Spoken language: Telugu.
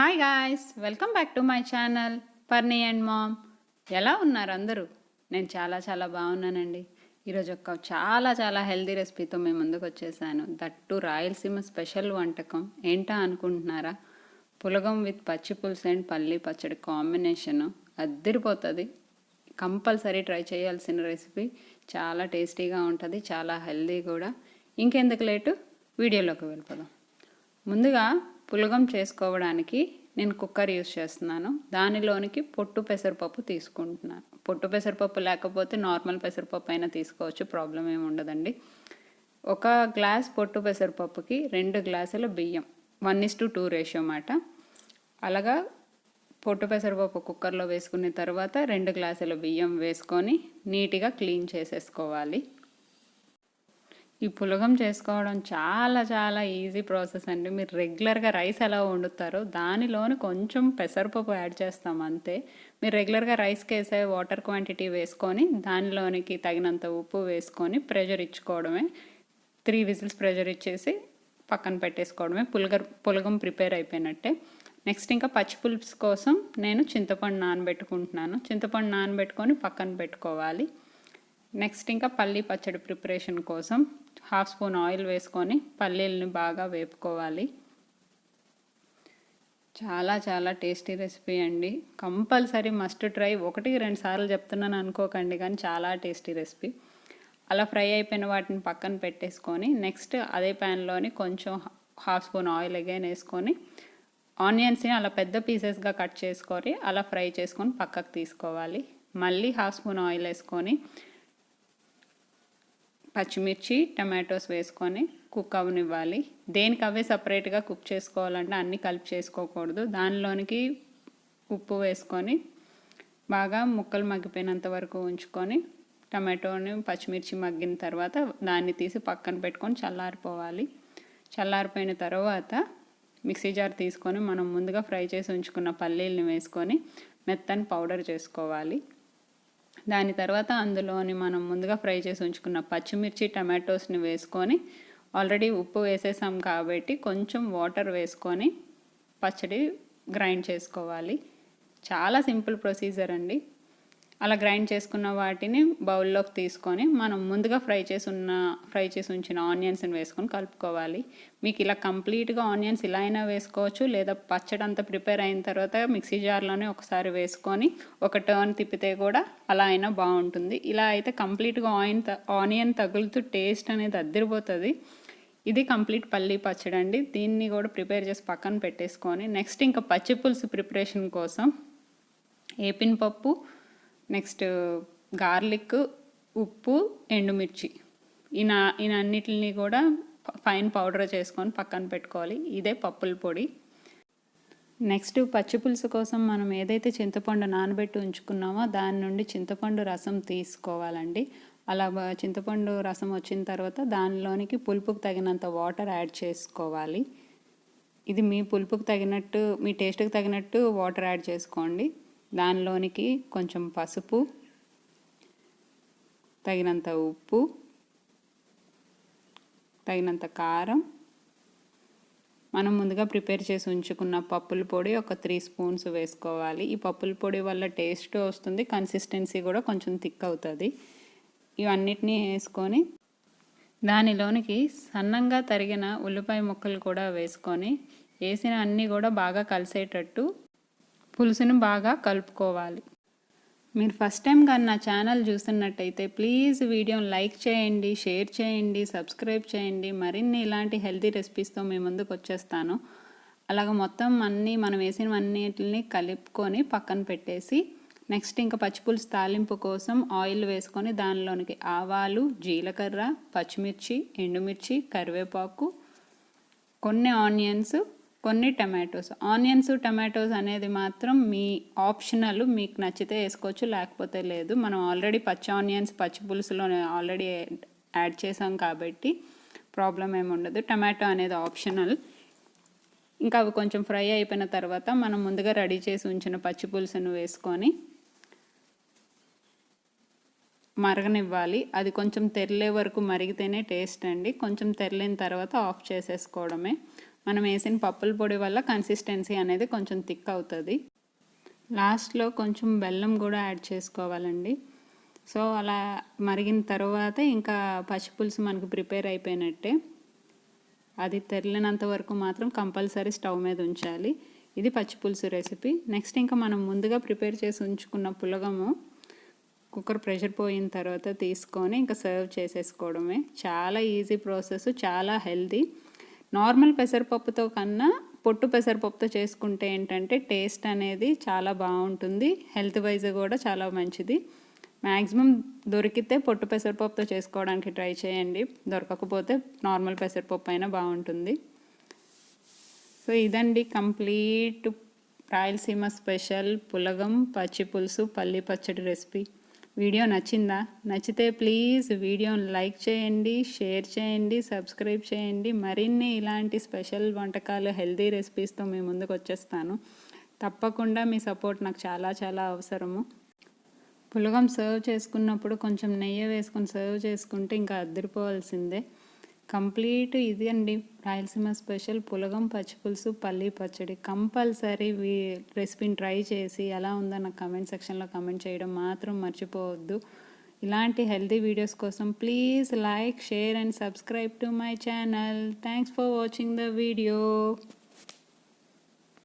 Hi guys welcome back to my channel Parni and mom ఎలా ఉన్నారు అందరూ? నేను చాలా చాలా బాగున్నానండి. ఈరోజు ఒక చాలా చాలా హెల్దీ రెసిపీతో మేము ముందుకు వచ్చేసాను. దట్టు రాయలసీమ స్పెషల్ వంటకం. ఏంటా అనుకుంటున్నారా? పులగం విత్ పచ్చి పులుసు అండ్ పల్లి పచ్చడి కాంబినేషను అద్దరిపోతుంది. కంపల్సరీ ట్రై చేయాల్సిన రెసిపీ చాలా టేస్టీగా ఉంటుంది చాలా హెల్దీ కూడా. ఇంకెందుకు లేటు? వీడియోలోకి వెళ్ళిపోదాం. ముందుగా పులగం చేసుకోవడానికి నేను కుక్కర్ యూస్ చేస్తున్నాను. దానిలోనికి పొట్టు పెసరపప్పు తీసుకుంటున్నాను. పొట్టు పెసరపప్పు లేకపోతే నార్మల్ పెసరపప్పు అయినా తీసుకోవచ్చు ప్రాబ్లం ఏమి ఉండదండి. ఒక గ్లాస్ పొట్టు పెసరపప్పుకి రెండు గ్లాసుల బియ్యం one is to two ratio మాట. అలాగా పొట్టు పెసరపప్పు కుక్కర్లో వేసుకున్న తర్వాత రెండు గ్లాసుల బియ్యం వేసుకొని నీట్గా క్లీన్ చేసేసుకోవాలి. ఈ పులగం చేసుకోవడం చాలా చాలా ఈజీ ప్రాసెస్ అండి. మీరు రెగ్యులర్గా రైస్ ఎలా వండుతారో దానిలోని కొంచెం పెసరపప్పు యాడ్ చేస్తాం అంతే. మీరు రెగ్యులర్గా రైస్కి వేసే వాటర్ క్వాంటిటీ వేసుకొని దానిలోనికి తగినంత ఉప్పు వేసుకొని ప్రెషర్ ఇచ్చుకోవడమే త్రీ విజిల్స్ ప్రెషర్ ఇచ్చేసి పక్కన పెట్టేసుకోవడమే. పులగర్ పులగం ప్రిపేర్ అయిపోయినట్టే. నెక్స్ట్ ఇంకా పచ్చి పులుసు కోసం నేను చింతపండు నానబెట్టుకుంటున్నాను. చింతపండు నానబెట్టుకొని పక్కన పెట్టుకోవాలి. నెక్స్ట్ ఇంకా పల్లీ పచ్చడి ప్రిపరేషన్ కోసం హాఫ్ స్పూన్ ఆయిల్ వేసుకొని పల్లీలని బాగా వేపుకోవాలి. చాలా చాలా టేస్టీ రెసిపీ అండి. Compulsory must try. ఒకటి రెండు సార్లు చెప్తున్నాను అనుకోకండి కానీ చాలా టేస్టీ రెసిపీ. అలా ఫ్రై అయిపోయిన వాటిని పక్కన పెట్టేసుకొని నెక్స్ట్ అదే ప్యాన్లోని కొంచెం హాఫ్ స్పూన్ ఆయిల్ అగైన్ వేసుకొని ఆనియన్స్ని అలా పెద్ద పీసెస్గా కట్ చేసుకొని అలా ఫ్రై చేసుకొని పక్కకు తీసుకోవాలి. మళ్ళీ హాఫ్ స్పూన్ ఆయిల్ వేసుకొని పచ్చిమిర్చి టమాటోస్ వేసుకొని కుక్ అవనివ్వాలి. దేనికి అవే సపరేట్గా కుక్ చేసుకోవాలంటే అన్నీ కలిపి చేసుకోకూడదు. దానిలోనికి ఉప్పు వేసుకొని బాగా ముక్కలు మగ్గిపోయినంత వరకు ఉంచుకొని టమాటోని పచ్చిమిర్చి మగ్గిన తర్వాత దాన్ని తీసి పక్కన పెట్టుకొని చల్లారిపోవాలి. చల్లారిపోయిన తర్వాత మిక్సీ జార్ తీసుకొని మనం ముందుగా ఫ్రై చేసి ఉంచుకున్న పల్లీలని వేసుకొని మెత్తని పౌడర్ చేసుకోవాలి. దాని తర్వాత అందులోని మనం ముందుగా ఫ్రై చేసి ఉంచుకున్న పచ్చిమిర్చి టమాటోస్ని వేసుకొని ఆల్రెడీ ఉప్పు వేసేసాం కాబట్టి కొంచెం వాటర్ వేసుకొని పచ్చడి గ్రైండ్ చేసుకోవాలి. చాలా సింపుల్ ప్రొసీజర్ అండి. అలా గ్రైండ్ చేసుకున్న వాటిని బౌల్లోకి తీసుకొని మనం ముందుగా ఫ్రై చేసి ఉన్న ఫ్రై చేసి ఉంచిన ఆనియన్స్ని వేసుకొని కలుపుకోవాలి. మీకు ఇలా కంప్లీట్గా ఆనియన్స్ ఇలా అయినా వేసుకోవచ్చు లేదా పచ్చడి అంతా ప్రిపేర్ అయిన తర్వాత మిక్సీ జార్లోనే ఒకసారి వేసుకొని ఒక టర్న్ తిప్పితే కూడా అలా అయినా బాగుంటుంది. ఇలా అయితే కంప్లీట్గా ఆయిన్ ఆనియన్ తగులుతూ టేస్ట్ అనేది అద్దరిపోతుంది. ఇది కంప్లీట్ పల్లీ పచ్చడి అండి. దీన్ని కూడా ప్రిపేర్ చేసి పక్కన పెట్టేసుకొని నెక్స్ట్ ఇంకా పచ్చి పులుసు ప్రిపరేషన్ కోసం ఏపిన్ పప్పు నెక్స్ట్ గార్లిక్ ఉప్పు ఎండుమిర్చి. ఈయన ఈయన అన్నిటిని కూడా ఫైన్ పౌడర్ చేసుకొని పక్కన పెట్టుకోవాలి. ఇదే పప్పుల పొడి. నెక్స్ట్ పచ్చిపులుసు కోసం మనం ఏదైతే చింతపండు నానబెట్టి ఉంచుకున్నామో దాని నుండి చింతపండు రసం తీసుకోవాలండి. అలా చింతపండు రసం వచ్చిన తర్వాత దానిలోనికి పులుపుకు తగినంత వాటర్ యాడ్ చేసుకోవాలి. ఇది మీ పులుపుకు తగినట్టు మీ టేస్ట్కి తగినట్టు వాటర్ యాడ్ చేసుకోండి. దానిలోనికి కొంచెం పసుపు తగినంత ఉప్పు తగినంత కారం. మనం ముందుగా ప్రిపేర్ చేసి ఉంచుకున్న పప్పుల పొడి ఒక త్రీ స్పూన్స్ వేసుకోవాలి. ఈ పప్పుల పొడి వల్ల టేస్ట్ వస్తుంది కన్సిస్టెన్సీ కూడా కొంచెం థిక్ అవుతుంది. ఇవన్నిటినీ వేసుకొని దానిలోనికి సన్నంగా తరిగిన ఉల్లిపాయ ముక్కలు కూడా వేసుకొని వేసిన అన్నీ కూడా బాగా కలిసేటట్టు పులుసును బాగా కలుపుకోవాలి. మీరు ఫస్ట్ టైం కానీ నా ఛానల్ చూస్తున్నట్టయితే ప్లీజ్ వీడియోని లైక్ చేయండి షేర్ చేయండి సబ్స్క్రైబ్ చేయండి. మరిన్ని ఇలాంటి హెల్తీ రెసిపీస్తో మీ ముందుకు వచ్చేస్తాను. అలాగ మొత్తం అన్నీ మనం వేసినవన్నిటిని కలుపుకొని పక్కన పెట్టేసి నెక్స్ట్ ఇంకా పచ్చిపులుసు తాలింపు కోసం ఆయిల్ వేసుకొని దానిలోనికి ఆవాలు జీలకర్ర పచ్చిమిర్చి ఎండుమిర్చి కరివేపాకు కొన్ని ఆనియన్స్ కొన్ని టమాటోస్. ఆనియన్స్ టమాటోస్ అనేది మాత్రం మీ ఆప్షనల్ మీకు నచ్చితే వేసుకోవచ్చు లేకపోతే లేదు. మనం ఆల్రెడీ పచ్చి ఆనియన్స్ పచ్చి పులుసులో ఆల్రెడీ యాడ్ చేసాం కాబట్టి ప్రాబ్లం ఏమి ఉండదు. టమాటో అనేది ఆప్షనల్. ఇంకా అవి కొంచెం ఫ్రై అయిపోయిన తర్వాత మనం ముందుగా రెడీ చేసి ఉంచిన పచ్చి పులుసును వేసుకొని మరగనివ్వాలి. అది కొంచెం తెరలే వరకు మరిగితేనే టేస్ట్ అండి. కొంచెం తెరలిన తర్వాత ఆఫ్ చేసేసుకోవడమే. మనం వేసిన పప్పుల పొడి వల్ల కన్సిస్టెన్సీ అనేది కొంచెం థిక్ అవుతుంది. లాస్ట్లో కొంచెం బెల్లం కూడా యాడ్ చేసుకోవాలండి. సో అలా మరిగిన తర్వాత ఇంకా పచ్చిపులుసు మనకు ప్రిపేర్ అయిపోయినట్టే. అది తెరిలినంత వరకు మాత్రం కంపల్సరీ స్టవ్ మీద ఉంచాలి. ఇది పచ్చిపులుసు రెసిపీ నెక్స్ట్ ఇంకా మనం ముందుగా ప్రిపేర్ చేసి ఉంచుకున్న పులగము కుక్కర్ ప్రెషర్ పోయిన తర్వాత తీసుకొని ఇంకా సర్వ్ చేసేసుకోవడమే. చాలా ఈజీ ప్రాసెస్ చాలా హెల్తీ నార్మల్ పెసరపప్పుతో కన్నా పొట్టు పెసరపప్పుతో చేసుకుంటే ఏంటంటే టేస్ట్ అనేది చాలా బాగుంటుంది. హెల్త్ వైజ్ కూడా చాలా మంచిది. మ్యాక్సిమం దొరికితే పొట్టు పెసరపప్పుతో చేసుకోవడానికి ట్రై చేయండి. దొరకకపోతే నార్మల్ పెసరపప్పు అయినా బాగుంటుంది. సో ఇదండి కంప్లీట్ రాయలసీమ స్పెషల్ పులగం పచ్చి పులుసు పల్లి పచ్చడి రెసిపీ. వీడియో నచ్చిందా? నచ్చితే ప్లీజ్ వీడియోని లైక్ చేయండి షేర్ చేయండి సబ్స్క్రైబ్ చేయండి. మరిన్ని ఇలాంటి స్పెషల్ వంటకాలు హెల్దీ రెసిపీస్తో మీ ముందుకు వచ్చేస్తాను. తప్పకుండా మీ సపోర్ట్ నాకు చాలా చాలా అవసరము. పులగం సర్వ్ చేసుకున్నప్పుడు కొంచెం నెయ్యి వేసుకొని సర్వ్ చేసుకుంటే ఇంకా అద్దరిపోవాల్సిందే. కంప్లీట్ ఇది అండి. రాయలసీమ స్పెషల్ పులగం పచ్చిపులుసు పల్లి పచ్చడి. కంపల్సరీ వీ రెసిపీని ట్రై చేసి ఎలా ఉందో నాకు కమెంట్ సెక్షన్లో కమెంట్ చేయడం మాత్రం మర్చిపోవద్దు. ఇలాంటి హెల్తీ వీడియోస్ కోసం please like share and subscribe to my channel. Thanks for watching the video.